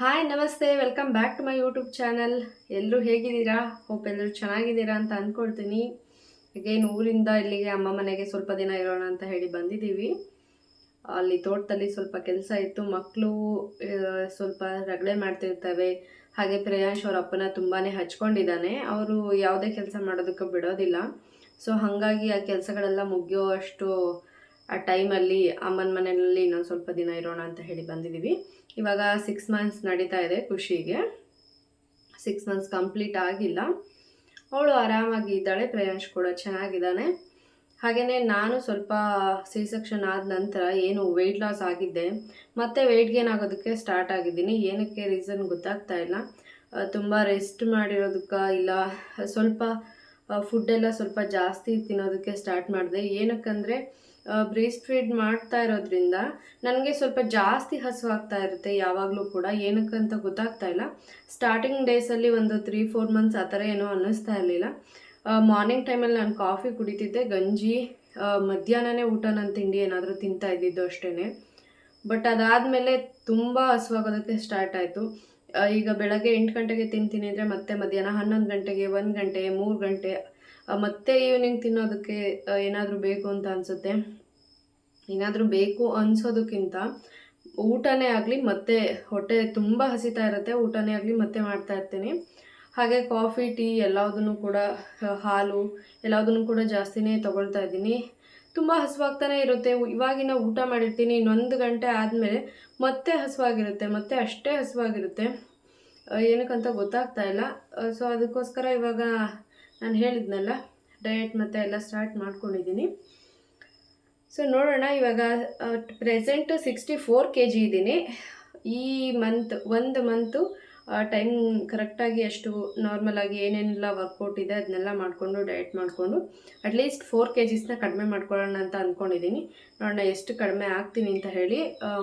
Hi ನಮಸ್ತೆ. Welcome back to my YouTube channel ಎಲ್ಲರೂ ಹೇಗಿದ್ದೀರಾ? ಹೋಪ್ ಎಲ್ಲರೂ ಚೆನ್ನಾಗಿದ್ದೀರಾ ಅಂತ ಅಂದ್ಕೊಳ್ತೀನಿ ಅಗೇನ್ ಊರಿಂದ ಇಲ್ಲಿಗೆ ಅಮ್ಮ ಮನೆಗೆ ಸ್ವಲ್ಪ ದಿನ ಇರೋಣ ಅಂತ ಹೇಳಿ ಬಂದಿದ್ದೀವಿ. ಅಲ್ಲಿ ತೋಟದಲ್ಲಿ ಸ್ವಲ್ಪ ಕೆಲಸ ಇತ್ತು. ಮಕ್ಕಳು ಸ್ವಲ್ಪ ರಗಳೆ ಮಾಡ್ತಿರ್ತವೆ. ಹಾಗೆ ಪ್ರಿಯಾಂಶ್ ಅವ್ರ ಅಪ್ಪನ ತುಂಬಾ ಹಚ್ಕೊಂಡಿದ್ದಾನೆ. ಅವರು ಯಾವುದೇ ಕೆಲಸ ಮಾಡೋದಕ್ಕೆ ಬಿಡೋದಿಲ್ಲ. ಸೊ ಹಾಗಾಗಿ ಆ ಕೆಲಸಗಳೆಲ್ಲ ಮುಗಿಯೋ ಅಷ್ಟು ಆ ಟೈಮಲ್ಲಿ ಅಮ್ಮನ ಮನೆಯಲ್ಲಿ ಇನ್ನೊಂದು ಸ್ವಲ್ಪ ದಿನ ಇರೋಣ ಅಂತ ಹೇಳಿ ಬಂದಿದ್ದೀವಿ ಇವಾಗ ಸಿಕ್ಸ್ ಮಂತ್ಸ್ ನಡೀತಾ ಇದೆ ಖುಷಿಗೆ. ಸಿಕ್ಸ್ ಮಂತ್ಸ್ ಕಂಪ್ಲೀಟ್ ಆಗಿಲ್ಲ. ಅವಳು ಆರಾಮಾಗಿ ಇದ್ದಾಳೆ ಪ್ರಯಾಣ ಕೂಡ ಚೆನ್ನಾಗಿದ್ದಾನೆ. ಹಾಗೆಯೇ ನಾನು ಸ್ವಲ್ಪ ಸಿ ಸೆಕ್ಷನ್ ಆದ ನಂತರ ಏನು ವೆಯ್ಟ್ ಲಾಸ್ ಆಗಿದ್ದೆ. ಮತ್ತೆ ವೆಯ್ಟ್ ಗೇನ್ ಆಗೋದಕ್ಕೆ ಸ್ಟಾರ್ಟ್ ಆಗಿದ್ದೀನಿ. ಏನಕ್ಕೆ ರೀಸನ್ ಗೊತ್ತಾಗ್ತಾ ಇಲ್ಲ. ತುಂಬ ರೆಸ್ಟ್ ಮಾಡಿರೋದಕ್ಕೆ ಇಲ್ಲ. ಸ್ವಲ್ಪ ಫುಡ್ಡೆಲ್ಲ ಸ್ವಲ್ಪ ಜಾಸ್ತಿ ತಿನ್ನೋದಕ್ಕೆ ಸ್ಟಾರ್ಟ್ ಮಾಡಿದೆ. ಏನಕ್ಕಂದರೆ ಬ್ರೀಸ್ಟ್ ಫೀಡ್ ಮಾಡ್ತಾ ಇರೋದ್ರಿಂದ ನನಗೆ ಸ್ವಲ್ಪ ಜಾಸ್ತಿ ಹಸು ಇರುತ್ತೆ ಯಾವಾಗಲೂ ಕೂಡ. ಏನಕ್ಕಂತ ಗೊತ್ತಾಗ್ತಾ ಇಲ್ಲ. ಸ್ಟಾರ್ಟಿಂಗ್ ಡೇಸಲ್ಲಿ ಒಂದು ತ್ರೀ ಫೋರ್ ಮಂತ್ಸ್ ಆ ಥರ ಏನೋ ಅನ್ನಿಸ್ತಾ ಇರಲಿಲ್ಲ. ಮಾರ್ನಿಂಗ್ ಟೈಮಲ್ಲಿ ನಾನು ಕಾಫಿ ಕುಡಿತಿದ್ದೆ. ಗಂಜಿ ಮಧ್ಯಾಹ್ನನೇ ಊಟ ನಾನು ತಿಂಡಿ ಏನಾದರೂ ತಿಂತಾ ಇದ್ದಿದ್ದು ಅಷ್ಟೇ ಬಟ್ ಅದಾದಮೇಲೆ ತುಂಬ ಹಸುವಾಗೋದಕ್ಕೆ ಸ್ಟಾರ್ಟ್ ಆಯಿತು. ಈಗ ಬೆಳಗ್ಗೆ ಎಂಟು ಗಂಟೆಗೆ ತಿಂತೀನಿ ಅಂದರೆ ಮತ್ತೆ ಮಧ್ಯಾಹ್ನ ಹನ್ನೊಂದು ಗಂಟೆಗೆ, ಒಂದು ಗಂಟೆ, ಮೂರು ಗಂಟೆ ಮತ್ತೆ ಈವ್ನಿಂಗ್ ತಿನ್ನೋದಕ್ಕೆ ಏನಾದರೂ ಬೇಕು ಅಂತ ಅನಿಸುತ್ತೆ. ಏನಾದರೂ ಬೇಕು ಅನ್ಸೋದಕ್ಕಿಂತ ಊಟನೇ ಆಗಲಿ, ಮತ್ತೆ ಹೊಟ್ಟೆ ತುಂಬ ಹಸಿತಾ ಇರುತ್ತೆ, ಊಟನೇ ಆಗಲಿ ಮತ್ತೆ ಮಾಡ್ತಾ ಇರ್ತೀನಿ. ಹಾಗೆ ಕಾಫಿ ಟೀ ಎಲ್ಲದನ್ನು ಕೂಡ ಹಾಲು ಎಲ್ಲದನ್ನು ಕೂಡ ಜಾಸ್ತಿನೇ ತೊಗೊಳ್ತಾ ಇದ್ದೀನಿ. ತುಂಬ ಹಸುವಾಗ್ತಾನೆ ಇರುತ್ತೆ. ಇವಾಗಿನ ಊಟ ಮಾಡಿರ್ತೀನಿ ಇನ್ನೊಂದು ಗಂಟೆ ಆದಮೇಲೆ ಮತ್ತೆ ಹಸುವಾಗಿರುತ್ತೆ, ಮತ್ತೆ ಅಷ್ಟೇ ಹಸುವಾಗಿರುತ್ತೆ. ಏನಕ್ಕಂತ ಗೊತ್ತಾಗ್ತಾ ಇಲ್ಲ. ಸೊ ಅದಕ್ಕೋಸ್ಕರ ಇವಾಗ ನಾನು ಹೇಳಿದ್ನಲ್ಲ ಡಯಟ್ ಮತ್ತು ಎಲ್ಲ ಸ್ಟಾರ್ಟ್ ಮಾಡ್ಕೊಂಡಿದ್ದೀನಿ. ಸೊ ನೋಡೋಣ, ಇವಾಗ present sixty four K G ಇದ್ದೀನಿ. ಈ ಮಂತ್ ಒಂದು ಮಂತು ಟೈಮ್ ಕರೆಕ್ಟಾಗಿ ಅಷ್ಟು ನಾರ್ಮಲ್ ಆಗಿ ಏನೇನೆಲ್ಲ ವರ್ಕೌಟ್ ಇದೆ ಅದನ್ನೆಲ್ಲ ಮಾಡಿಕೊಂಡು ಡಯಟ್ ಮಾಡಿಕೊಂಡು ಅಟ್ಲೀಸ್ಟ್ ಫೋರ್ ಕೆ ಜಿಸ್ನ ಕಡಿಮೆ ಮಾಡ್ಕೊಳ್ಳೋಣ ಅಂತ ಅಂದ್ಕೊಂಡಿದ್ದೀನಿ ನೋಡೋಣ, ಎಷ್ಟು ಕಡಿಮೆ ಆಗ್ತೀನಿ ಅಂತ ಹೇಳಿ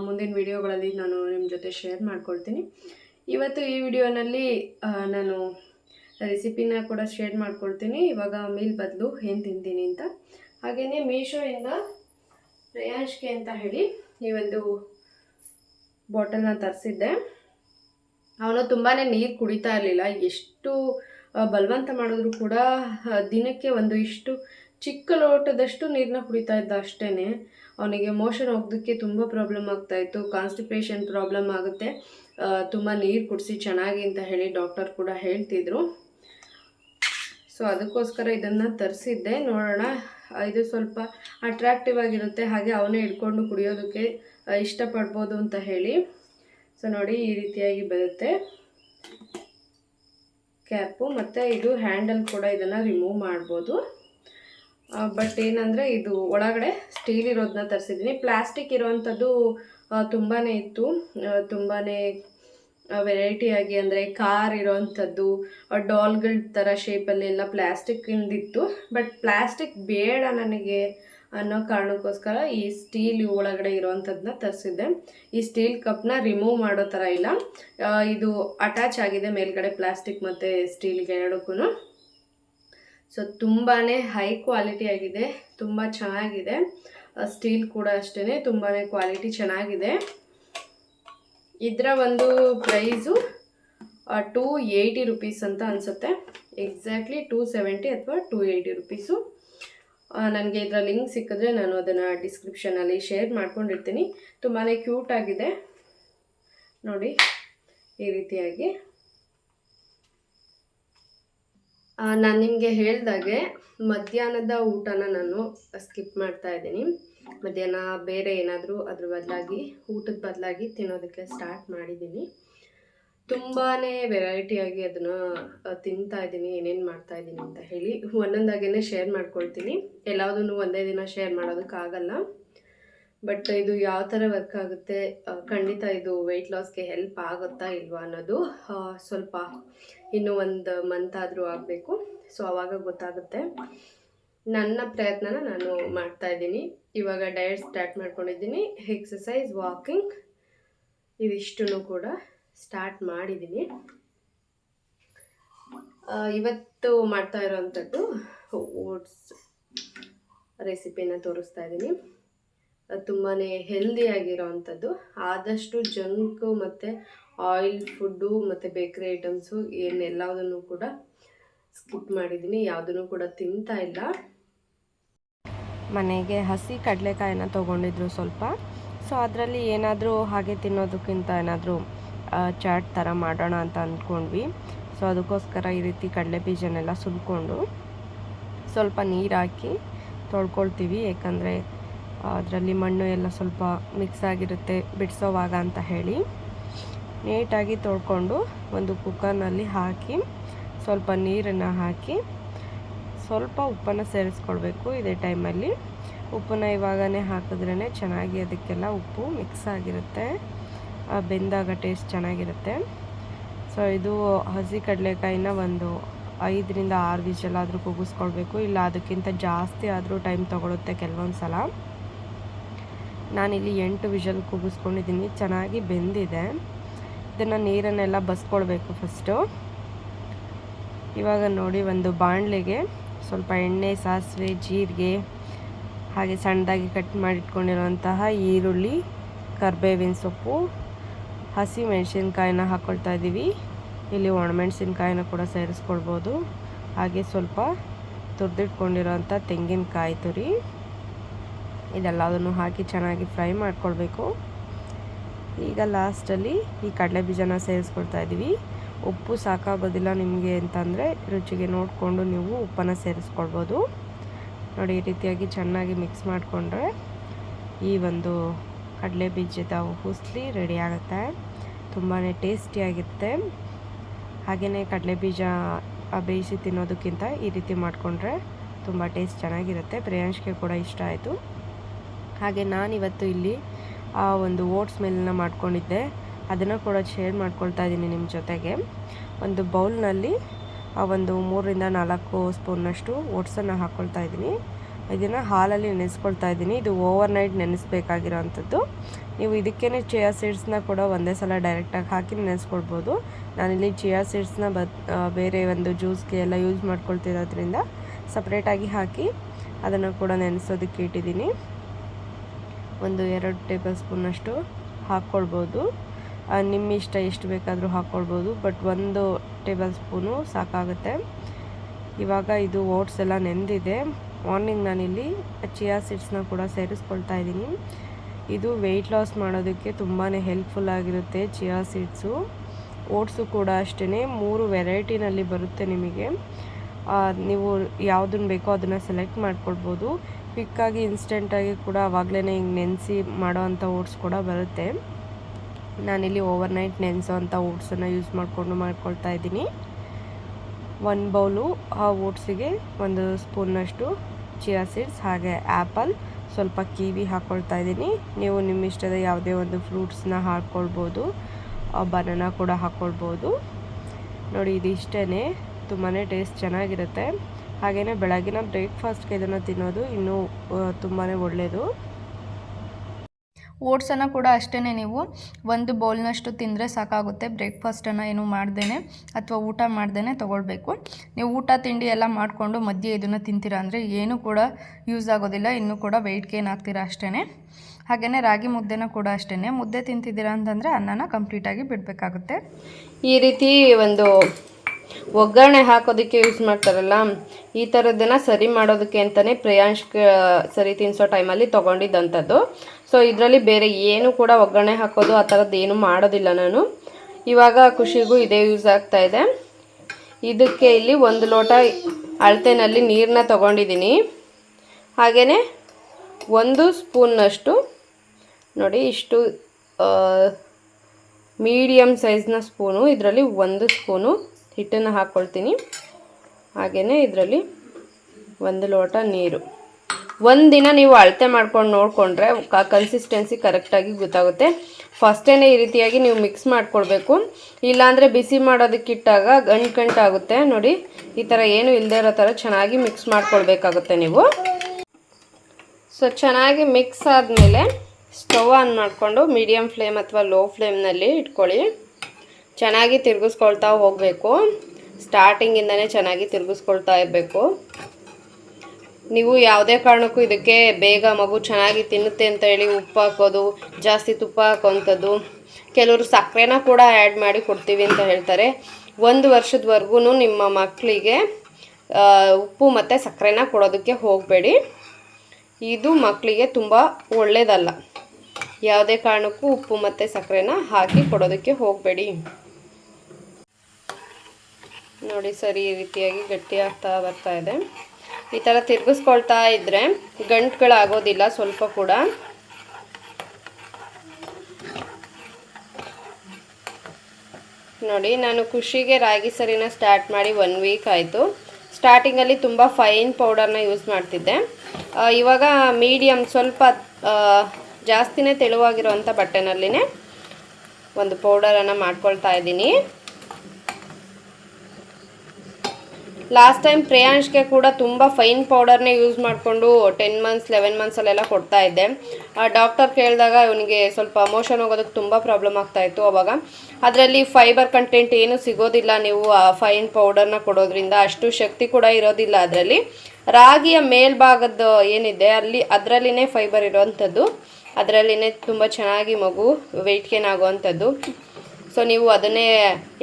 ಮುಂದಿನ ವಿಡಿಯೋಗಳಲ್ಲಿ ನಾನು ನಿಮ್ಮ ಜೊತೆ ಶೇರ್ ಮಾಡ್ಕೊಳ್ತೀನಿ. ಇವತ್ತು ಈ ವಿಡಿಯೋನಲ್ಲಿ ನಾನು ರೆಸಿಪಿನ ಕೂಡ ಶೇರ್ ಮಾಡ್ಕೊಳ್ತೀನಿ. ಇವಾಗ ಮೀಲ್ ಬದಲು ಏನು ತಿಂತೀನಿ ಅಂತ. ಹಾಗೆಯೇ ಮೀಶೋಯಿಂದ ರೇಯಾನ್ಶ್ಗೆ ಅಂತ ಹೇಳಿ ಈ ಒಂದು ಬಾಟಲ್ನ ತರಿಸಿದ್ದೆ. ಅವನು ತುಂಬಾ ನೀರು ಕುಡಿತಾ ಇರಲಿಲ್ಲ. ಎಷ್ಟು ಬಲವಂತ ಮಾಡಿದ್ರು ಕೂಡ ದಿನಕ್ಕೆ ಒಂದು ಇಷ್ಟು ಚಿಕ್ಕ ಲೋಟದಷ್ಟು ನೀರನ್ನ ಕುಡಿತಾ ಇದ್ದ ಅಷ್ಟೇ ಅವನಿಗೆ ಮೋಷನ್ ಹೋಗೋದಕ್ಕೆ ತುಂಬ ಪ್ರಾಬ್ಲಮ್ ಆಗ್ತಾಯಿತ್ತು ಕಾನ್ಸ್ಟಿಪೇಷನ್ ಪ್ರಾಬ್ಲಮ್ ಆಗುತ್ತೆ. ತುಂಬ ನೀರು ಕುಡಿಸಿ ಚೆನ್ನಾಗಿ ಅಂತ ಹೇಳಿ ಡಾಕ್ಟರ್ ಕೂಡ ಹೇಳ್ತಿದ್ರು. ಸೊ ಅದಕ್ಕೋಸ್ಕರ ಇದನ್ನು ತರಿಸಿದ್ದೆ. ನೋಡೋಣ, ಇದು ಸ್ವಲ್ಪ ಅಟ್ರಾಕ್ಟಿವ್ ಆಗಿರುತ್ತೆ. ಹಾಗೆ ಅವನೇ ಹಿಡ್ಕೊಂಡು ಕುಡಿಯೋದಕ್ಕೆ ಇಷ್ಟಪಡ್ಬೋದು ಅಂತ ಹೇಳಿ. ಸೊ ನೋಡಿ, ಈ ರೀತಿಯಾಗಿ ಬರುತ್ತೆ. ಕ್ಯಾಪು ಮತ್ತು ಇದು ಹ್ಯಾಂಡಲ್ ಕೂಡ ಇದನ್ನು ರಿಮೂವ್ ಮಾಡ್ಬೋದು. ಬಟ್ ಏನಂದರೆ, ಇದು ಒಳಗಡೆ ಸ್ಟೀಲ್ ಇರೋದನ್ನ ತರಿಸಿದ್ದೀನಿ. ಪ್ಲಾಸ್ಟಿಕ್ ಇರೋವಂಥದ್ದು ತುಂಬಾ ಇತ್ತು. ತುಂಬಾ ವೆರೈಟಿಯಾಗಿ ಅಂದರೆ ಕಾರ್ ಇರೋವಂಥದ್ದು ಡಾಲ್ಗಳ ಥರ ಶೇಪಲ್ಲಿ ಎಲ್ಲ ಪ್ಲ್ಯಾಸ್ಟಿಕ್ಕಿಂದಿತ್ತು ಬಟ್ ಪ್ಲ್ಯಾಸ್ಟಿಕ್ ಬೇಡ ನನಗೆ ಅನ್ನೋ ಕಾರಣಕ್ಕೋಸ್ಕರ ಈ ಸ್ಟೀಲ್ ಒಳಗಡೆ ಇರೋವಂಥದ್ದನ್ನ ತರಿಸಿದ್ದೆ. ಈ ಸ್ಟೀಲ್ ಕಪ್ನ ರಿಮೂವ್ ಮಾಡೋ ಥರ ಇಲ್ಲ. ಇದು ಅಟ್ಯಾಚ್ ಆಗಿದೆ ಮೇಲ್ಗಡೆ ಪ್ಲಾಸ್ಟಿಕ್ ಮತ್ತು ಸ್ಟೀಲ್ಗೆ ಎರಡಕ್ಕೂ ಸೊ ತುಂಬಾ ಹೈ ಕ್ವಾಲಿಟಿ ಆಗಿದೆ, ತುಂಬ ಚೆನ್ನಾಗಿದೆ. ಸ್ಟೀಲ್ ಕೂಡ ಅಷ್ಟೇ ತುಂಬಾ ಕ್ವಾಲಿಟಿ ಚೆನ್ನಾಗಿದೆ. ಇದರ ಒಂದು ಪ್ರೈಸು ಟೂ ಏಯ್ಟಿ ರುಪೀಸ್ ಅಂತ ಅನಿಸುತ್ತೆ. ಎಕ್ಸಾಕ್ಟ್ಲಿ ಟೂ ಸೆವೆಂಟಿ ಅಥವಾ ಟೂ ಏಯ್ಟಿ ರುಪೀಸು ನನಗೆ ಇದರ ಲಿಂಕ್ ಸಿಕ್ಕಿದ್ರೆ ನಾನು ಅದನ್ನು ಡಿಸ್ಕ್ರಿಪ್ಷನಲ್ಲಿ ಶೇರ್ ಮಾಡ್ಕೊಂಡಿರ್ತೀನಿ. ತುಂಬಾ ಕ್ಯೂಟ್ ಆಗಿದೆ. ನೋಡಿ, ಈ ರೀತಿಯಾಗಿ. ನಾನು ನಿಮಗೆ ಹೇಳ್ದಾಗೆ ಮಧ್ಯಾಹ್ನದ ಊಟನ ನಾನು ಸ್ಕಿಪ್ ಮಾಡ್ತಾ ಇದ್ದೀನಿ. ಮಧ್ಯಾಹ್ನ ಬೇರೆ ಏನಾದರೂ ಅದ್ರ ಬದಲಾಗಿ, ಊಟದ ಬದಲಾಗಿ ತಿನ್ನೋದಕ್ಕೆ ಸ್ಟಾರ್ಟ್ ಮಾಡಿದ್ದೀನಿ. ತುಂಬಾ ವೆರೈಟಿಯಾಗಿ ಅದನ್ನು ತಿಂತಾ ಇದ್ದೀನಿ, ಏನೇನು ಮಾಡ್ತಾ ಇದ್ದೀನಿ ಅಂತ ಹೇಳಿ ಒಂದೊಂದಾಗೇ ಶೇರ್ ಮಾಡ್ಕೊಳ್ತೀನಿ. ಎಲ್ಲದನ್ನು ಒಂದೇ ದಿನ ಶೇರ್ ಮಾಡೋದಕ್ಕಾಗಲ್ಲ. ಬಟ್ ಇದು ಯಾವ ಥರ ವರ್ಕ್ ಆಗುತ್ತೆ? ಖಂಡಿತ ಇದು ವೆಯ್ಟ್ ಲಾಸ್ಗೆ ಹೆಲ್ಪ್ ಆಗುತ್ತಾ ಇಲ್ವಾ ಅನ್ನೋದು ಸ್ವಲ್ಪ ಇನ್ನೂ ಒಂದು ಮಂತ್ ಆದರೂ ಆಗಬೇಕು. ಸೊ ಆವಾಗ ಗೊತ್ತಾಗುತ್ತೆ. ನನ್ನ ಪ್ರಯತ್ನನ ನಾನು ಮಾಡ್ತಾ ಇದ್ದೀನಿ. ಇವಾಗ ಡಯಟ್ ಸ್ಟಾರ್ಟ್ ಮಾಡ್ಕೊಂಡಿದ್ದೀನಿ. ಎಕ್ಸಸೈಸ್ ವಾಕಿಂಗ್ ಇವಿಷ್ಟೂ ಕೂಡ ಸ್ಟಾರ್ಟ್ ಮಾಡಿದ್ದೀನಿ. ಇವತ್ತು ಮಾಡ್ತಾ ಇರೋವಂಥದ್ದು ಓಟ್ಸ್ ರೆಸಿಪಿನ ತೋರಿಸ್ತಾ ಇದ್ದೀನಿ. ತುಂಬಾ ಹೆಲ್ದಿಯಾಗಿರೋ ಅಂಥದ್ದು ಆದಷ್ಟು ಜಂಕು ಮತ್ತು ಆಯಿಲ್ ಫುಡ್ಡು ಮತ್ತು ಬೇಕ್ರಿ ಐಟಮ್ಸು ಏನೆಲ್ಲದನ್ನು ಕೂಡ ಸ್ಕಿಪ್ ಮಾಡಿದ್ದೀನಿ. ಯಾವುದನ್ನು ಕೂಡ ತಿಂತಾ ಇಲ್ಲ. ಮನೆಗೆ ಹಸಿ ಕಡಲೆಕಾಯಿನ ತೊಗೊಂಡಿದ್ರು ಸ್ವಲ್ಪ. ಸೊ ಅದರಲ್ಲಿ ಏನಾದರೂ ಹಾಗೆ ತಿನ್ನೋದಕ್ಕಿಂತ ಏನಾದರೂ ಚಾಟ್ ಥರ ಮಾಡೋಣ ಅಂತ ಅಂದ್ಕೊಂಡ್ವಿ ಸೊ ಅದಕ್ಕೋಸ್ಕರ ಈ ರೀತಿ ಕಡಲೆ ಬೀಜನೆಲ್ಲ ಸುಲ್ಕೊಂಡು ಸ್ವಲ್ಪ ನೀರು ಹಾಕಿ ತೊಳ್ಕೊಳ್ತೀವಿ. ಯಾಕಂದರೆ ಅದರಲ್ಲಿ ಮಣ್ಣು ಎಲ್ಲ ಸ್ವಲ್ಪ ಮಿಕ್ಸ್ ಆಗಿರುತ್ತೆ ಬಿಡಿಸೋವಾಗ ಅಂತ ಹೇಳಿ. ನೀಟಾಗಿ ತೊಳ್ಕೊಂಡು ಒಂದು ಕುಕ್ಕರ್ನಲ್ಲಿ ಹಾಕಿ ಸ್ವಲ್ಪ ನೀರನ್ನು ಹಾಕಿ ಸ್ವಲ್ಪ ಉಪ್ಪನ್ನು ಸೇರಿಸ್ಕೊಳ್ಬೇಕು ಇದೇ ಟೈಮಲ್ಲಿ. ಉಪ್ಪನ್ನ ಇವಾಗನೇ ಹಾಕಿದ್ರೇ ಚೆನ್ನಾಗಿ ಅದಕ್ಕೆಲ್ಲ ಉಪ್ಪು ಮಿಕ್ಸ್ ಆಗಿರುತ್ತೆ. ಬೆಂದಾಗ ಟೇಸ್ಟ್ ಚೆನ್ನಾಗಿರುತ್ತೆ. ಸೊ ಇದು ಹಸಿ ಕಡಲೆಕಾಯಿನ ಒಂದು ಐದರಿಂದ ಆರು ವಿಷಲಾದರೂ ಕೂಗಿಸ್ಕೊಳ್ಬೇಕು ಇಲ್ಲ, ಅದಕ್ಕಿಂತ ಜಾಸ್ತಿ ಆದರೂ ಟೈಮ್ ತೊಗೊಳುತ್ತೆ ಕೆಲವೊಂದು ಸಲ ನಾನಿಲ್ಲಿ ಎಂಟು ವಿಷಲ್ ಕೂಗಿಸ್ಕೊಂಡಿದ್ದೀನಿ ಚೆನ್ನಾಗಿ ಬೆಂದಿದೆ. ಇದನ್ನು ನೀರನ್ನೆಲ್ಲ ಬಸ್ಕೊಳ್ಬೇಕು ಫಸ್ಟು ಇವಾಗ ನೋಡಿ ಒಂದು ಬಾಣಲೆಗೆ ಸ್ವಲ್ಪ ಎಣ್ಣೆ, ಸಾಸಿವೆ, ಜೀರಿಗೆ, ಹಾಗೆ ಸಣ್ಣದಾಗಿ ಕಟ್ ಮಾಡಿಟ್ಕೊಂಡಿರುವಂತಹ ಈರುಳ್ಳಿ, ಕರ್ಬೇವಿನ ಸೊಪ್ಪು, ಹಸಿ ಮೆಣಸಿನ್ಕಾಯಿನ ಹಾಕ್ಕೊಳ್ತಾ ಇದ್ದೀವಿ. ಇಲ್ಲಿ ಒಣಮೆಣಸಿನ್ಕಾಯಿನ ಕೂಡ ಸೇರಿಸ್ಕೊಳ್ಬೋದು. ಹಾಗೆ ಸ್ವಲ್ಪ ತುರಿದಿಟ್ಕೊಂಡಿರೋಂಥ ತೆಂಗಿನಕಾಯಿ ತುರಿ. ಇದೆಲ್ಲದನ್ನು ಹಾಕಿ ಚೆನ್ನಾಗಿ ಫ್ರೈ ಮಾಡ್ಕೊಳ್ಬೇಕು. ಈಗ ಲಾಸ್ಟಲ್ಲಿ ಈ ಕಡಲೆ ಬೀಜನ ಸೇರಿಸ್ಕೊಳ್ತಾ ಇದ್ದೀವಿ. ಉಪ್ಪು ಸಾಕಾಗೋದಿಲ್ಲ ನಿಮಗೆ ಅಂತಂದರೆ ರುಚಿಗೆ ನೋಡಿಕೊಂಡು ನೀವು ಉಪ್ಪನ್ನು ಸೇರಿಸ್ಕೊಳ್ಬೋದು. ನೋಡಿ, ಈ ರೀತಿಯಾಗಿ ಚೆನ್ನಾಗಿ ಮಿಕ್ಸ್ ಮಾಡಿಕೊಂಡ್ರೆ ಈ ಒಂದು ಕಡಲೆ ಬೀಜದ ಹುಸ್ಲಿ ರೆಡಿ ಆಗುತ್ತೆ. ತುಂಬಾ ಟೇಸ್ಟಿಯಾಗಿರುತ್ತೆ. ಹಾಗೆಯೇ ಕಡಲೆ ಬೀಜ ಬೇಯಿಸಿ ತಿನ್ನೋದಕ್ಕಿಂತ ಈ ರೀತಿ ಮಾಡಿಕೊಂಡ್ರೆ ತುಂಬ ಟೇಸ್ಟ್ ಚೆನ್ನಾಗಿರುತ್ತೆ. ಪ್ರಿಯಾಂಶ್ಗೆ ಕೂಡ ಇಷ್ಟ ಆಯಿತು. ಹಾಗೆ ನಾನಿವತ್ತು ಇಲ್ಲಿ ಆ ಒಂದು ಓಟ್ಸ್ ಮೇಲನ್ನ ಮಾಡ್ಕೊಂಡಿದ್ದೆ. ಅದನ್ನು ಕೂಡ ಶೇರ್ ಮಾಡ್ಕೊಳ್ತಾ ಇದ್ದೀನಿ ನಿಮ್ಮ ಜೊತೆಗೆ. ಒಂದು ಬೌಲ್ನಲ್ಲಿ ಆ ಒಂದು ಮೂರರಿಂದ ನಾಲ್ಕು ಸ್ಪೂನ್ನಷ್ಟು ಓಟ್ಸನ್ನು ಹಾಕ್ಕೊಳ್ತಾ ಇದ್ದೀನಿ. ಇದನ್ನು ಹಾಲಲ್ಲಿ ನೆನೆಸ್ಕೊಳ್ತಾ ಇದ್ದೀನಿ. ಇದು ಓವರ್ ನೈಟ್ ನೆನೆಸ್ಬೇಕಾಗಿರೋ ಅಂಥದ್ದು ನೀವು ಇದಕ್ಕೇ ಚಿಯಾ ಸೀಡ್ಸ್ನ ಕೂಡ ಒಂದೇ ಸಲ ಡೈರೆಕ್ಟಾಗಿ ಹಾಕಿ ನೆನೆಸ್ಕೊಳ್ಬೋದು. ನಾನಿಲ್ಲಿ ಚಿಯಾ ಸೀಡ್ಸ್ನ ಬದ್ ಬೇರೆ ಒಂದು ಜ್ಯೂಸ್ಗೆ ಎಲ್ಲ ಯೂಸ್ ಮಾಡ್ಕೊಳ್ತಿರೋದ್ರಿಂದ ಸಪ್ರೇಟಾಗಿ ಹಾಕಿ ಅದನ್ನು ಕೂಡ ನೆನೆಸೋದಕ್ಕೆ ಇಟ್ಟಿದ್ದೀನಿ. ಒಂದು ಎರಡು ಟೇಬಲ್ ಸ್ಪೂನಷ್ಟು ಹಾಕ್ಕೊಳ್ಬೋದು. ನಿಮ್ಮ ಇಷ್ಟ ಎಷ್ಟು ಬೇಕಾದರೂ ಹಾಕ್ಕೊಳ್ಬೋದು, ಬಟ್ ಒಂದು ಟೇಬಲ್ ಸ್ಪೂನು ಸಾಕಾಗುತ್ತೆ. ಇವಾಗ ಇದು ಓಟ್ಸ್ ಎಲ್ಲ ನೆಂದಿದೆ. ಮಾರ್ನಿಂಗ್ ನಾನಿಲ್ಲಿ ಚಿಯಾ ಸೀಡ್ಸ್ನ ಕೂಡ ಸೇರಿಸ್ಕೊಳ್ತಾ ಇದ್ದೀನಿ. ಇದು ವೆಯ್ಟ್ ಲಾಸ್ ಮಾಡೋದಕ್ಕೆ ತುಂಬಾ ಹೆಲ್ಪ್ಫುಲ್ ಆಗಿರುತ್ತೆ ಚಿಯಾ ಸೀಡ್ಸು. ಓಟ್ಸು ಕೂಡ ಅಷ್ಟೇ ಮೂರು ವೆರೈಟಿನಲ್ಲಿ ಬರುತ್ತೆ ನಿಮಗೆ. ನೀವು ಯಾವುದನ್ನು ಬೇಕೋ ಅದನ್ನು ಸೆಲೆಕ್ಟ್ ಮಾಡ್ಕೊಳ್ಬೋದು. ಕ್ವಿಕ್ಕಾಗಿ ಇನ್ಸ್ಟೆಂಟಾಗಿ ಕೂಡ ಆವಾಗಲೇ ಹಿಂಗೆ ನೆನೆಸಿ ಮಾಡೋ ಅಂಥ ಓಟ್ಸ್ ಕೂಡ ಬರುತ್ತೆ. ನಾನಿಲ್ಲಿ ಓವರ್ ನೈಟ್ ನೆನೆಸೋ ಅಂಥ ಓಟ್ಸನ್ನು ಯೂಸ್ ಮಾಡಿಕೊಂಡು ಮಾಡ್ಕೊಳ್ತಾ ಇದ್ದೀನಿ. ಒನ್ ಬೌಲು ಆ ಓಟ್ಸಿಗೆ ಒಂದು ಸ್ಪೂನ್ನಷ್ಟು ಚಿಯಾ ಸೀಡ್ಸ್ ಹಾಗೆ ಆ್ಯಪಲ್ ಸ್ವಲ್ಪ ಕಿವಿ ಹಾಕ್ಕೊಳ್ತಾ ಇದ್ದೀನಿ. ನೀವು ನಿಮ್ಮ ಇಷ್ಟದ ಯಾವುದೇ ಒಂದು ಫ್ರೂಟ್ಸ್ನ ಹಾಕ್ಕೊಳ್ಬೋದು ಬನಾನ ಕೂಡ ಹಾಕ್ಕೊಳ್ಬೋದು ನೋಡಿ ಇದಿಷ್ಟೇ ತುಂಬಾ ಟೇಸ್ಟ್ ಚೆನ್ನಾಗಿರುತ್ತೆ. ಹಾಗೆಯೇ ಬೆಳಗಿನ ಬ್ರೇಕ್ಫಾಸ್ಟ್ಗೆ ಇದನ್ನು ತಿನ್ನೋದು ಇನ್ನೂ ತುಂಬಾ ಒಳ್ಳೆಯದು ಓಟ್ಸನ್ನು ಕೂಡ ಅಷ್ಟೇ ನೀವು ಒಂದು ಬೌಲ್ನಷ್ಟು ತಿಂದರೆ ಸಾಕಾಗುತ್ತೆ. ಬ್ರೇಕ್ಫಾಸ್ಟನ್ನು ಏನು ಮಾಡ್ದೇ ಅಥವಾ ಊಟ ಮಾಡ್ದೇ ತೊಗೊಳ್ಬೇಕು. ನೀವು ಊಟ ತಿಂಡಿ ಎಲ್ಲ ಮಾಡಿಕೊಂಡು ಮಧ್ಯೆ ಇದನ್ನು ತಿಂತೀರಾ ಅಂದರೆ ಏನೂ ಕೂಡ ಯೂಸ್ ಆಗೋದಿಲ್ಲ. ಇನ್ನೂ ಕೂಡ ವೆಯ್ಟ್ ಗೇನ್ ಆಗ್ತೀರಾ ಅಷ್ಟೇ ಹಾಗೆಯೇ ರಾಗಿ ಮುದ್ದೆನ ಕೂಡ ಅಷ್ಟೇ ಮುದ್ದೆ ತಿಂತಿದ್ದೀರಾ ಅಂತಂದರೆ ಅನ್ನನ ಕಂಪ್ಲೀಟಾಗಿ ಬಿಡಬೇಕಾಗುತ್ತೆ. ಈ ರೀತಿ ಒಂದು ಒಗ್ಗರಣೆ ಹಾಕೋದಕ್ಕೆ ಯೂಸ್ ಮಾಡ್ತಾರಲ್ಲ, ಈ ಥರದ್ದನ್ನ ಸರಿ ಮಾಡೋದಕ್ಕೆ ಅಂತಲೇ ಪ್ರಿಯಾಂಶ್ ಸರಿ ತಿನ್ನಿಸೋ ಟೈಮಲ್ಲಿ ತೊಗೊಂಡಿದ್ದಂಥದ್ದು ಸೊ ಇದರಲ್ಲಿ ಬೇರೆ ಏನು ಕೂಡ ಒಗ್ಗರಣೆ ಹಾಕೋದು ಆ ಥರದ್ದು ಏನು ಮಾಡೋದಿಲ್ಲ ನಾನು. ಇವಾಗ ಖುಷಿಗೂ ಇದೇ ಯೂಸ್ ಆಗ್ತಾ ಇದೆ. ಇದಕ್ಕೆ ಇಲ್ಲಿ ಒಂದು ಲೋಟ ಅಳತೆನಲ್ಲಿ ನೀರನ್ನ ತೊಗೊಂಡಿದ್ದೀನಿ. ಹಾಗೆಯೇ ಒಂದು ಸ್ಪೂನ್ನಷ್ಟು, ನೋಡಿ ಇಷ್ಟು ಮೀಡಿಯಮ್ ಸೈಜ್ನ ಸ್ಪೂನು ಇದರಲ್ಲಿ ಒಂದು ಸ್ಪೂನು ಹಿಟ್ಟನ್ನು ಹಾಕ್ಕೊಳ್ತೀನಿ. ಹಾಗೆಯೇ ಇದರಲ್ಲಿ ಒಂದು ಲೋಟ ನೀರು. ಒಂದಿನ ನೀವು ಅಳತೆ ಮಾಡ್ಕೊಂಡು ನೋಡಿಕೊಂಡ್ರೆ ಕನ್ಸಿಸ್ಟೆನ್ಸಿ ಕರೆಕ್ಟಾಗಿ ಗೊತ್ತಾಗುತ್ತೆ. ಫಸ್ಟೇ ಈ ರೀತಿಯಾಗಿ ನೀವು ಮಿಕ್ಸ್ ಮಾಡ್ಕೊಳ್ಬೇಕು. ಇಲ್ಲಾಂದರೆ ಬಿಸಿ ಮಾಡೋದಕ್ಕಿಟ್ಟಾಗ ಗಂಟು ಗಂಟಾಗುತ್ತೆ ನೋಡಿ, ಈ ಥರ ಏನು ಇಲ್ಲದೆ ಇರೋ ಥರ ಚೆನ್ನಾಗಿ ಮಿಕ್ಸ್ ಮಾಡ್ಕೊಳ್ಬೇಕಾಗುತ್ತೆ ನೀವು. ಸೊ ಚೆನ್ನಾಗಿ ಮಿಕ್ಸ್ ಆದಮೇಲೆ ಸ್ಟವ್ ಆನ್ ಮಾಡಿಕೊಂಡು ಮೀಡಿಯಮ್ ಫ್ಲೇಮ್ ಅಥವಾ ಲೋ ಫ್ಲೇಮ್ನಲ್ಲಿ ಇಟ್ಕೊಳ್ಳಿ. ಚೆನ್ನಾಗಿ ತಿರುಗಿಸ್ಕೊಳ್ತಾ ಹೋಗಬೇಕು. ಸ್ಟಾರ್ಟಿಂಗಿಂದನೇ ಚೆನ್ನಾಗಿ ತಿರುಗಿಸ್ಕೊಳ್ತಾ ಇರಬೇಕು. ನೀವು ಯಾವುದೇ ಕಾರಣಕ್ಕೂ ಇದಕ್ಕೆ ಬೇಗ ಮಗು ಚೆನ್ನಾಗಿ ತಿನ್ನುತ್ತೆ ಅಂತ ಹೇಳಿ ಉಪ್ಪು ಹಾಕೋದು, ಜಾಸ್ತಿ ತುಪ್ಪ ಹಾಕೋವಂಥದ್ದು, ಕೆಲವರು ಸಕ್ಕರೆನ ಕೂಡ ಆ್ಯಡ್ ಮಾಡಿ ಕೊಡ್ತೀವಿ ಅಂತ ಹೇಳ್ತಾರೆ. ಒಂದು ವರ್ಷದವರೆಗೂ ನಿಮ್ಮ ಮಕ್ಕಳಿಗೆ ಉಪ್ಪು ಮತ್ತು ಸಕ್ಕರೆನ ಕೊಡೋದಕ್ಕೆ ಹೋಗಬೇಡಿ. ಇದು ಮಕ್ಕಳಿಗೆ ತುಂಬ ಒಳ್ಳೆಯದಲ್ಲ ಯಾವುದೇ ಕಾರಣಕ್ಕೂ ಉಪ್ಪು ಮತ್ತು ಸಕ್ಕರೆನ ಹಾಕಿ ಕೊಡೋದಕ್ಕೆ ಹೋಗಬೇಡಿ. ನೋಡಿ, ಸರಿ ಈ ರೀತಿಯಾಗಿ ಗಟ್ಟಿ ಆಗ್ತಾ ಬರ್ತಾ ಇದೆ. ಈ ಥರ ತಿರುಗಿಸ್ಕೊಳ್ತಾ ಇದ್ದರೆ ಗಂಟುಗಳಾಗೋದಿಲ್ಲ ಸ್ವಲ್ಪ ಕೂಡ. ನೋಡಿ, ನಾನು ಖುಷಿಗೆ ರಾಗಿ ಸರಿನ ಸ್ಟಾರ್ಟ್ ಮಾಡಿ ಒನ್ ವೀಕ್ ಆಯಿತು. ಸ್ಟಾರ್ಟಿಂಗಲ್ಲಿ ತುಂಬ ಫೈನ್ ಪೌಡರ್ನ ಯೂಸ್ ಮಾಡ್ತಿದ್ದೆ. ಇವಾಗ ಮೀಡಿಯಮ್ ಸ್ವಲ್ಪ ಜಾಸ್ತಿನೇ ತೆಳುವಾಗಿರುವಂಥ ಬಟ್ಟೆನಲ್ಲಿನೇ ಒಂದು ಪೌಡರನ್ನು ಮಾಡ್ಕೊಳ್ತಾ ಇದ್ದೀನಿ. ಲಾಸ್ಟ್ ಟೈಮ್ ಪ್ರೇಯಾಂಶ್ಗೆ ಕೂಡ ತುಂಬ ಫೈನ್ ಪೌಡರ್ನೇ ಯೂಸ್ ಮಾಡಿಕೊಂಡು ಟೆನ್ ಮಂತ್ಸ್ ಲೆವೆನ್ ಮಂತ್ಸಲ್ಲೆಲ್ಲ ಕೊಡ್ತಾ ಇದ್ದೆ. ಡಾಕ್ಟರ್ ಕೇಳಿದಾಗ ಇವನಿಗೆ ಸ್ವಲ್ಪ ಮೋಷನ್ ಹೋಗೋದಕ್ಕೆ ತುಂಬ ಪ್ರಾಬ್ಲಮ್ ಆಗ್ತಾ ಇತ್ತು ಅವಾಗ. ಅದರಲ್ಲಿ ಫೈಬರ್ ಕಂಟೆಂಟ್ ಏನು ಸಿಗೋದಿಲ್ಲ ನೀವು ಆ ಫೈನ್ ಪೌಡರ್ನ ಕೊಡೋದ್ರಿಂದ. ಅಷ್ಟು ಶಕ್ತಿ ಕೂಡ ಇರೋದಿಲ್ಲ ಅದರಲ್ಲಿ. ರಾಗಿಯ ಮೇಲ್ಭಾಗದ ಏನಿದೆ, ಅಲ್ಲಿ, ಅದರಲ್ಲಿನೇ ಫೈಬರ್ ಇರೋವಂಥದ್ದು. ಅದರಲ್ಲಿನೇ ತುಂಬ ಚೆನ್ನಾಗಿ ಮಗು ವೆಯ್ಟ್ ಗೇನ್ ಆಗುವಂಥದ್ದು. ಸೊ ನೀವು ಅದನ್ನೇ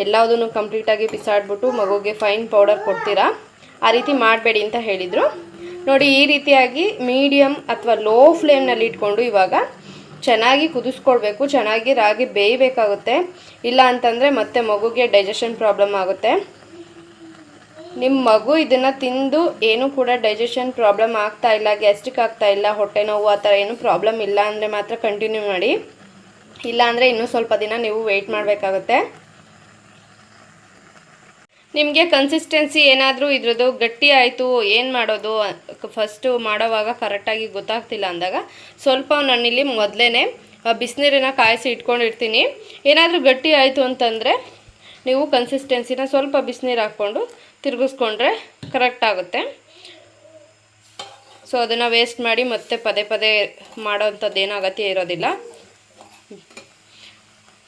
ಎಲ್ಲದನ್ನು ಕಂಪ್ಲೀಟಾಗಿ ಬಿಸಾಡ್ಬಿಟ್ಟು ಮಗುಗೆ ಫೈನ್ ಪೌಡರ್ ಕೊಡ್ತೀರಾ? ಆ ರೀತಿ ಮಾಡಬೇಡಿ ಅಂತ ಹೇಳಿದರು. ನೋಡಿ, ಈ ರೀತಿಯಾಗಿ ಮೀಡಿಯಮ್ ಅಥವಾ ಲೋ ಫ್ಲೇಮ್ನಲ್ಲಿ ಇಟ್ಕೊಂಡು ಇವಾಗ ಚೆನ್ನಾಗಿ ಕುದಿಸ್ಕೊಳ್ಬೇಕು, ಚೆನ್ನಾಗಿ ರಾಗಿ ಬೇಯಬೇಕಾಗುತ್ತೆ. ಇಲ್ಲ ಅಂತಂದರೆ ಮತ್ತೆ ಮಗುಗೆ ಡೈಜೆಷನ್ ಪ್ರಾಬ್ಲಮ್ ಆಗುತ್ತೆ. ನಿಮ್ಮ ಮಗು ಇದನ್ನು ತಿಂದು ಏನೂ ಕೂಡ ಡೈಜೆಷನ್ ಪ್ರಾಬ್ಲಮ್ ಆಗ್ತಾ ಇಲ್ಲ ಗ್ಯಾಸ್ಟ್ರಿಕ್ ಆಗ್ತಾ ಇಲ್ಲ, ಹೊಟ್ಟೆ ನೋವು ಆ ಥರ ಏನೂ ಪ್ರಾಬ್ಲಮ್ ಇಲ್ಲ ಅಂದರೆ ಮಾತ್ರ ಕಂಟಿನ್ಯೂ ಮಾಡಿ. ಇಲ್ಲ ಅಂದರೆ ಇನ್ನೂ ಸ್ವಲ್ಪ ದಿನ ನೀವು ವೆಯ್ಟ್ ಮಾಡಬೇಕಾಗುತ್ತೆ. ನಿಮಗೆ ಕನ್ಸಿಸ್ಟೆನ್ಸಿ ಏನಾದರೂ ಇದ್ರದ್ದು ಗಟ್ಟಿ ಆಯಿತು, ಏನು ಮಾಡೋದು ಫಸ್ಟು ಮಾಡೋವಾಗ ಕರೆಕ್ಟಾಗಿ ಗೊತ್ತಾಗ್ತಿಲ್ಲ ಅಂದಾಗ ಸ್ವಲ್ಪ ನಾನಿಲ್ಲಿ ಮೊದಲೇ ಬಿಸಿನೀರನ್ನ ಕಾಯಿಸಿ ಇಟ್ಕೊಂಡಿರ್ತೀನಿ. ಏನಾದರೂ ಗಟ್ಟಿ ಆಯಿತು ಅಂತಂದರೆ ನೀವು ಕನ್ಸಿಸ್ಟೆನ್ಸಿನ ಸ್ವಲ್ಪ ಬಿಸಿನೀರು ಹಾಕ್ಕೊಂಡು ತಿರುಗಿಸ್ಕೊಂಡ್ರೆ ಕರೆಕ್ಟ್ ಆಗುತ್ತೆ. ಸೊ ಅದನ್ನು ವೇಸ್ಟ್ ಮಾಡಿ ಮತ್ತೆ ಪದೇ ಪದೇ ಮಾಡೋವಂಥದ್ದು ಏನೂ ಅಗತ್ಯ ಇರೋದಿಲ್ಲ.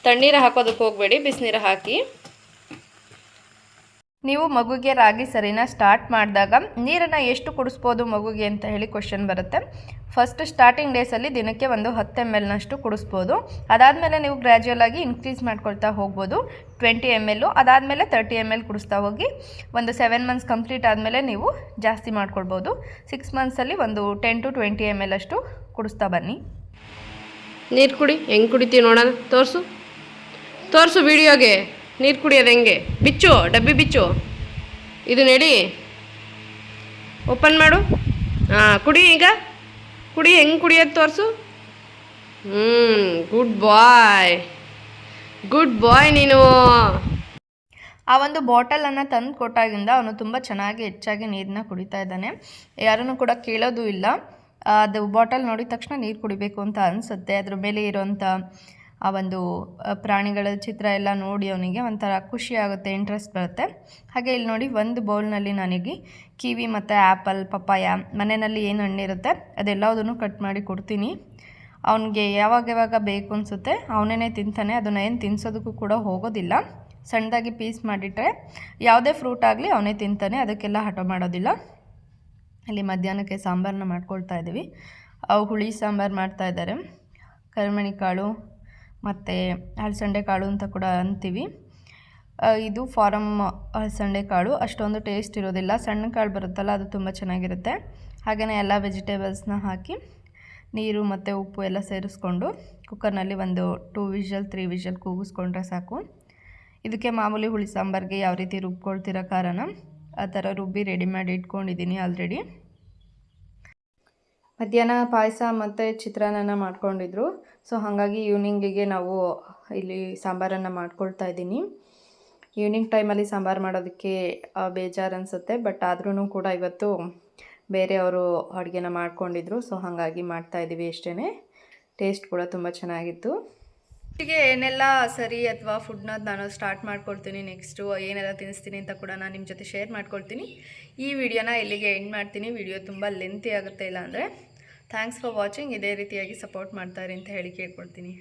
ತಣ್ಣೀರು ಹಾಕೋದಕ್ಕೆ ಹೋಗಬೇಡಿ ಬಿಸಿನೀರು ಹಾಕಿ. ನೀವು ಮಗುಗೆ ರಾಗಿ ಸರಿನ ಸ್ಟಾರ್ಟ್ ಮಾಡಿದಾಗ ನೀರನ್ನು ಎಷ್ಟು ಕುಡಿಸ್ಬೋದು ಮಗುಗೆ ಅಂತ ಹೇಳಿ ಕ್ವಶನ್ ಬರುತ್ತೆ. ಫಸ್ಟ್ ಸ್ಟಾರ್ಟಿಂಗ್ ಡೇಸಲ್ಲಿ ದಿನಕ್ಕೆ ಒಂದು ಹತ್ತು ಎಂ ಎಲ್ನಷ್ಟು ಕುಡಿಸ್ಬೋದು. ಅದಾದಮೇಲೆ ನೀವು ಗ್ರ್ಯಾಜುವಲ್ ಆಗಿ ಇನ್ಕ್ರೀಸ್ ಮಾಡ್ಕೊಳ್ತಾ ಹೋಗ್ಬೋದು. ಟ್ವೆಂಟಿ ಎಂ ಎಲ್ಲು ಅದಾದಮೇಲೆ ತರ್ಟಿ ಎಂ ಎಲ್ ಕುಡಿಸ್ತಾ ಹೋಗಿ ಒಂದು ಸೆವೆನ್ ಮಂತ್ಸ್ ಕಂಪ್ಲೀಟ್ ಆದಮೇಲೆ ನೀವು ಜಾಸ್ತಿ ಮಾಡ್ಕೊಳ್ಬೋದು. ಸಿಕ್ಸ್ ಮಂತ್ಸಲ್ಲಿ ಒಂದು ten to twenty M L ಅಷ್ಟು ಕುಡಿಸ್ತಾ ಬನ್ನಿ. ನೀರು ಕುಡಿ ಹೆಂಗೆ ಕುಡಿತೀವಿ ನೋಡೋಣ ತೋರಿಸು. ತೋರಿಸು ವಿಡಿಯೋಗೆ. ನೀರು ಕುಡಿಯೋದು ಹೆಂಗೆ? ಬಿಚ್ಚು, ಡಬ್ಬಿ ಬಿಚ್ಚು. ಇದು ನಡಿ. ಓಪನ್ ಮಾಡು. ಹಾಂ, ಕುಡಿ ಈಗ. ಕುಡಿ, ಹೆಂಗೆ ಕುಡಿಯೋದು ತೋರಿಸು? ಹ್ಞೂ ಗುಡ್ ಬಾಯ್. ಗುಡ್ ಬಾಯ್ ನೀನು. ಆ ಒಂದು ಬಾಟಲನ್ನು ತಂದು ಕೊಟ್ಟಾಗಿಂದ ಅವನು ತುಂಬ ಚೆನ್ನಾಗಿ ಹೆಚ್ಚಾಗಿ ನೀರನ್ನ ಕುಡಿತಾ ಇದ್ದಾನೆ. ಯಾರನ್ನು ಕೂಡ ಕೇಳೋದು ಇಲ್ಲ. ಅದು ಬಾಟಲ್ ನೋಡಿದ ತಕ್ಷಣ ನೀರು ಕುಡಿಬೇಕು ಅಂತ ಅನಿಸುತ್ತೆ. ಅದ್ರ ಮೇಲೆ ಇರೋಂಥ ಆ ಒಂದು ಪ್ರಾಣಿಗಳ ಚಿತ್ರ ಎಲ್ಲ ನೋಡಿ ಅವನಿಗೆ ಒಂಥರ ಖುಷಿ ಆಗುತ್ತೆ ಇಂಟ್ರೆಸ್ಟ್ ಬರುತ್ತೆ. ಹಾಗೆ ಇಲ್ಲಿ ನೋಡಿ ಒಂದು ಬೌಲ್ನಲ್ಲಿ ನನಗೆ ಕಿವಿ ಮತ್ತು ಆ್ಯಪಲ್ ಪಪ್ಪಾಯ, ಮನೆಯಲ್ಲಿ ಏನು ಹಣ್ಣಿರುತ್ತೆ ಅದೆಲ್ಲದನ್ನು ಕಟ್ ಮಾಡಿ ಕೊಡ್ತೀನಿ. ಅವನಿಗೆ ಯಾವಾಗ ಯಾವಾಗ ಬೇಕು ಅನಿಸುತ್ತೆ ಅವನೇ ತಿಂತಾನೆ, ಅದನ್ನು ಏನು ತಿನ್ಸೋದಕ್ಕೂ ಕೂಡ ಹೋಗೋದಿಲ್ಲ. ಸಣ್ಣದಾಗಿ ಪೀಸ್ ಮಾಡಿಟ್ರೆ ಯಾವುದೇ ಫ್ರೂಟ್ ಆಗಲಿ ಅವನೇ ತಿಂತಾನೆ, ಅದಕ್ಕೆಲ್ಲ ಹಠ ಮಾಡೋದಿಲ್ಲ. ಅಲ್ಲಿ ಮಧ್ಯಾಹ್ನಕ್ಕೆ ಸಾಂಬಾರನ್ನ ಮಾಡ್ಕೊಳ್ತಾ ಇದ್ದೀವಿ ಅವು ಹುಳಿ ಸಾಂಬಾರು ಮಾಡ್ತಾ ಇದ್ದಾರೆ. ಕರಿಮಣಿ ಕಾಳು ಮತ್ತು ಅಲಸಂಡೆ ಕಾಳು ಅಂತ ಕೂಡ ಅಂತೀವಿ. ಇದು ಫಾರಮ್ ಅಲಸಂಡೆ ಕಾಳು. ಅಷ್ಟೊಂದು ಟೇಸ್ಟ್ ಇರೋದಿಲ್ಲ. ಸಣ್ಣ ಕಾಳು ಬರುತ್ತಲ್ಲ, ಅದು ತುಂಬ ಚೆನ್ನಾಗಿರುತ್ತೆ. ಹಾಗೆಯೇ ಎಲ್ಲ ವೆಜಿಟೇಬಲ್ಸ್ನ ಹಾಕಿ ನೀರು ಮತ್ತು ಉಪ್ಪು ಎಲ್ಲ ಸೇರಿಸ್ಕೊಂಡು ಕುಕ್ಕರ್ನಲ್ಲಿ ಒಂದು ಟೂ ವಿಷಲ್, ತ್ರೀ ವಿಷಲ್ ಕೂಗಿಸ್ಕೊಂಡ್ರೆ ಸಾಕು. ಇದಕ್ಕೆ ಮಾಮೂಲಿ ಹುಳಿ ಸಾಂಬಾರಿಗೆ ಯಾವ ರೀತಿ ರುಬ್ಕೊಳ್ತಿರೋ ಕಾರಣ, ಆ ಥರ ರುಬ್ಬಿ ರೆಡಿ ಮಾಡಿ ಇಟ್ಕೊಂಡಿದ್ದೀನಿ ಆಲ್ರೆಡಿ ಮಧ್ಯಾಹ್ನ ಪಾಯಸ ಮತ್ತು ಚಿತ್ರಾನ್ನ ಮಾಡ್ಕೊಂಡಿದ್ರು. ಸೊ ಹಾಗಾಗಿ ಈವ್ನಿಂಗಿಗೆ ನಾವು ಇಲ್ಲಿ ಸಾಂಬಾರನ್ನು ಮಾಡ್ಕೊಳ್ತಾ ಇದ್ದೀನಿ. ಈವ್ನಿಂಗ್ ಟೈಮಲ್ಲಿ ಸಾಂಬಾರು ಮಾಡೋದಕ್ಕೆ ಬೇಜಾರು ಅನಿಸುತ್ತೆ. ಬಟ್ ಆದ್ರೂ ಕೂಡ ಇವತ್ತು ಬೇರೆಯವರು ಅಡುಗೆನ ಮಾಡ್ಕೊಂಡಿದ್ರು. ಸೊ ಹಾಗಾಗಿ ಮಾಡ್ತಾ ಇದ್ದೀವಿ ಅಷ್ಟೇ ಟೇಸ್ಟ್ ಕೂಡ ತುಂಬ ಚೆನ್ನಾಗಿತ್ತು. ಹೀಗೆ ಏನೆಲ್ಲ ಸರಿ ಅಥವಾ ಫುಡ್ನ ನಾನು ಸ್ಟಾರ್ಟ್ ಮಾಡ್ಕೊಳ್ತೀನಿ ನೆಕ್ಸ್ಟು ಏನೆಲ್ಲ ತಿನ್ನಿಸ್ತೀನಿ ಅಂತ ಕೂಡ ನಾನು ನಿಮ್ಮ ಜೊತೆ ಶೇರ್ ಮಾಡ್ಕೊಳ್ತೀನಿ ಈ ವಿಡಿಯೋನ ಇಲ್ಲಿಗೆ ಎಂಡ್ ಮಾಡ್ತೀನಿ. ವಿಡಿಯೋ ತುಂಬ ಲೆಂತಿ ಆಗುತ್ತೆ ಇಲ್ಲ ಅಂದರೆ. ಥ್ಯಾಂಕ್ಸ್ ಫಾರ್ ವಾಚಿಂಗ್ ಇದೇ ರೀತಿಯಾಗಿ ಸಪೋರ್ಟ್ ಮಾಡ್ತಾರೆ ಅಂತ ಹೇಳಿ ಕೇಳ್ಕೊಳ್ತೀನಿ.